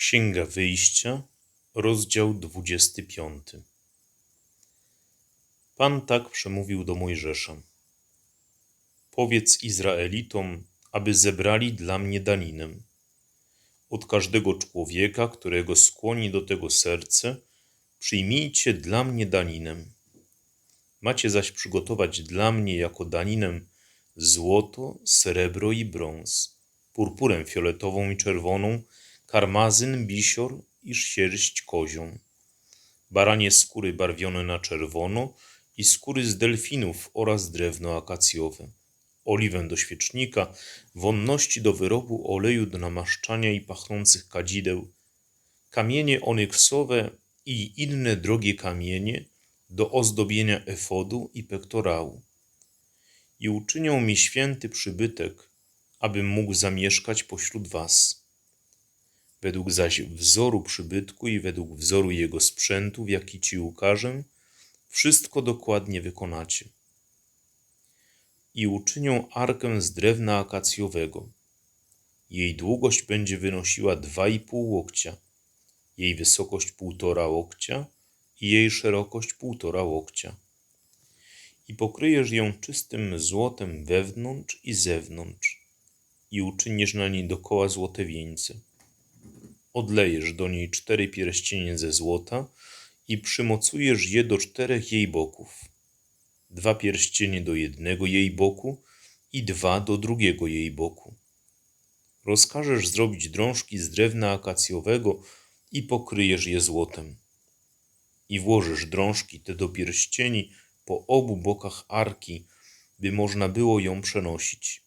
Księga Wyjścia, rozdział 25. Pan tak przemówił do Mojżesza. Powiedz Izraelitom, aby zebrali dla mnie daninę. Od każdego człowieka, którego skłoni do tego serce, przyjmijcie dla mnie daninę. Macie zaś przygotować dla mnie jako daninę złoto, srebro i brąz, purpurę fioletową i czerwoną, karmazyn, bisior i sierść kozią, baranie skóry barwione na czerwono i skóry z delfinów oraz drewno akacjowe, oliwę do świecznika, wonności do wyrobu oleju do namaszczania i pachnących kadzideł, kamienie onyksowe i inne drogie kamienie do ozdobienia efodu i pektorału. I uczynią mi święty przybytek, abym mógł zamieszkać pośród was według zaś wzoru przybytku i według wzoru jego sprzętu, w jaki ci ukażę, wszystko dokładnie wykonacie. I uczynią arkę z drewna akacjowego. Jej długość będzie wynosiła dwa i pół łokcia, jej wysokość półtora łokcia i jej szerokość półtora łokcia. I pokryjesz ją czystym złotem wewnątrz i zewnątrz, i uczynisz na niej dokoła złote wieńce odlejesz do niej cztery pierścienie ze złota i przymocujesz je do czterech jej boków. Dwa pierścienie do jednego jej boku i dwa do drugiego jej boku. Rozkażesz zrobić drążki z drewna akacjowego i pokryjesz je złotem. I włożysz drążki te do pierścieni po obu bokach arki, by można było ją przenosić.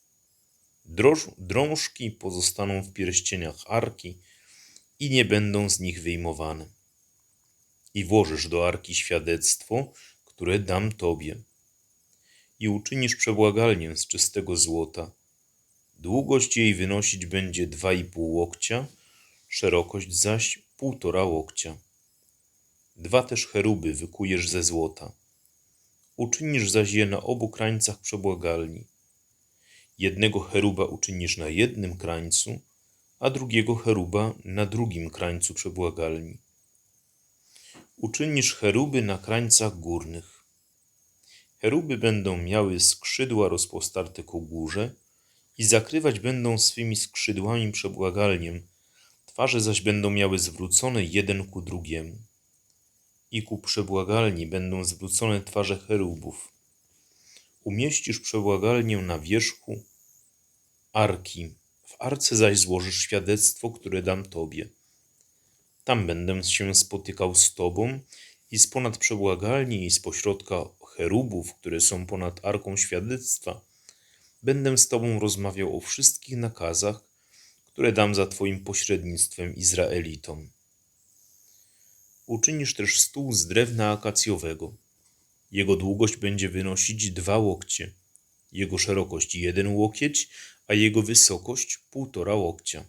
Droż, drążki pozostaną w pierścieniach arki, i nie będą z nich wyjmowane. I włożysz do arki świadectwo, które dam Tobie. I uczynisz przebłagalnię z czystego złota. Długość jej wynosić będzie dwa i pół łokcia, szerokość zaś półtora łokcia. Dwa też cheruby wykujesz ze złota. Uczynisz zaś je na obu krańcach przebłagalni. Jednego cheruba uczynisz na jednym krańcu, a drugiego cheruba na drugim krańcu przebłagalni. Uczynisz cheruby na krańcach górnych. Cheruby będą miały skrzydła rozpostarte ku górze i zakrywać będą swymi skrzydłami przebłagalniem, twarze zaś będą miały zwrócone jeden ku drugiemu. I ku przebłagalni będą zwrócone twarze cherubów. Umieścisz przebłagalnię na wierzchu arki w arce zaś złożysz świadectwo, które dam Tobie. Tam będę się spotykał z Tobą i z ponad przebłagalni i z pośrodka cherubów, które są ponad arką świadectwa, będę z Tobą rozmawiał o wszystkich nakazach, które dam za Twoim pośrednictwem Izraelitom. Uczynisz też stół z drewna akacjowego. Jego długość będzie wynosić dwa łokcie, jego szerokość jeden łokieć, a jego wysokość półtora łokcia.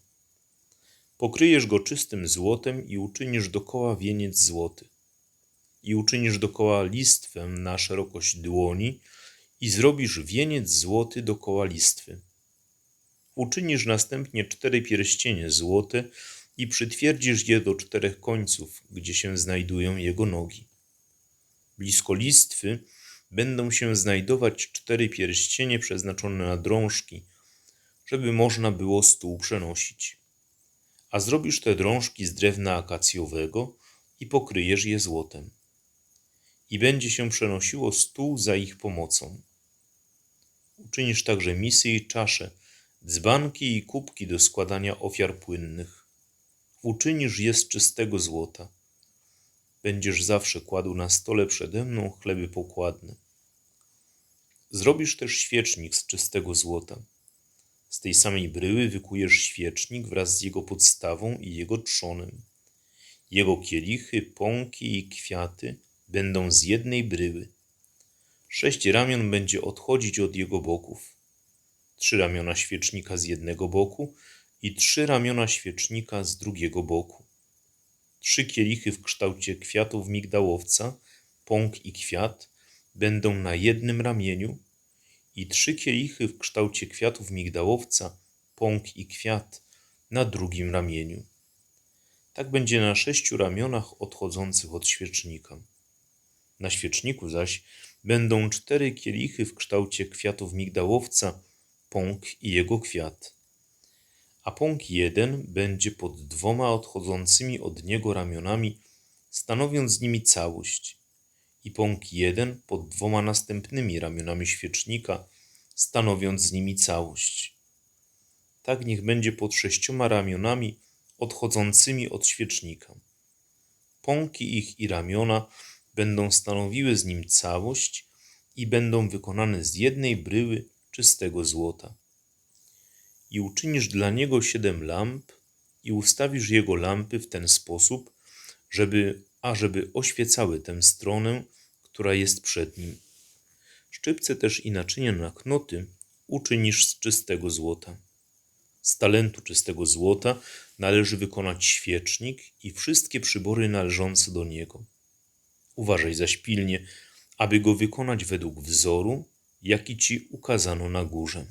Pokryjesz go czystym złotem i uczynisz dokoła wieniec złoty. I uczynisz dokoła listwę na szerokość dłoni i zrobisz wieniec złoty dokoła listwy. Uczynisz następnie cztery pierścienie złote i przytwierdzisz je do czterech końców, gdzie się znajdują jego nogi. Blisko listwy będą się znajdować cztery pierścienie przeznaczone na drążki – żeby można było stół przenosić. A zrobisz te drążki z drewna akacjowego i pokryjesz je złotem. I będzie się przenosiło stół za ich pomocą. Uczynisz także misy i czasze, dzbanki i kubki do składania ofiar płynnych. Uczynisz je z czystego złota. Będziesz zawsze kładł na stole przede mną chleby pokładne. Zrobisz też świecznik z czystego złota z tej samej bryły wykujesz świecznik wraz z jego podstawą i jego trzonem. Jego kielichy, pąki i kwiaty będą z jednej bryły. Sześć ramion będzie odchodzić od jego boków. Trzy ramiona świecznika z jednego boku i trzy ramiona świecznika z drugiego boku. Trzy kielichy w kształcie kwiatów migdałowca, pąk i kwiat będą na jednym ramieniu i trzy kielichy w kształcie kwiatów migdałowca, pąk i kwiat na drugim ramieniu. Tak będzie na sześciu ramionach odchodzących od świecznika. Na świeczniku zaś będą cztery kielichy w kształcie kwiatów migdałowca, pąk i jego kwiat. A pąk jeden będzie pod dwoma odchodzącymi od niego ramionami, stanowiąc z nimi całość. I pąk jeden pod dwoma następnymi ramionami świecznika, stanowiąc z nimi całość. Tak niech będzie pod sześcioma ramionami odchodzącymi od świecznika. Pąki ich i ramiona będą stanowiły z nim całość i będą wykonane z jednej bryły czystego złota. I uczynisz dla niego siedem lamp i ustawisz jego lampy w ten sposób, żeby, ażeby oświecały tę stronę, która jest przed nim. Szczypce też i naczynia na knoty uczynisz z czystego złota. Z talentu czystego złota należy wykonać świecznik i wszystkie przybory należące do niego. Uważaj zaś pilnie, aby go wykonać według wzoru, jaki ci ukazano na górze.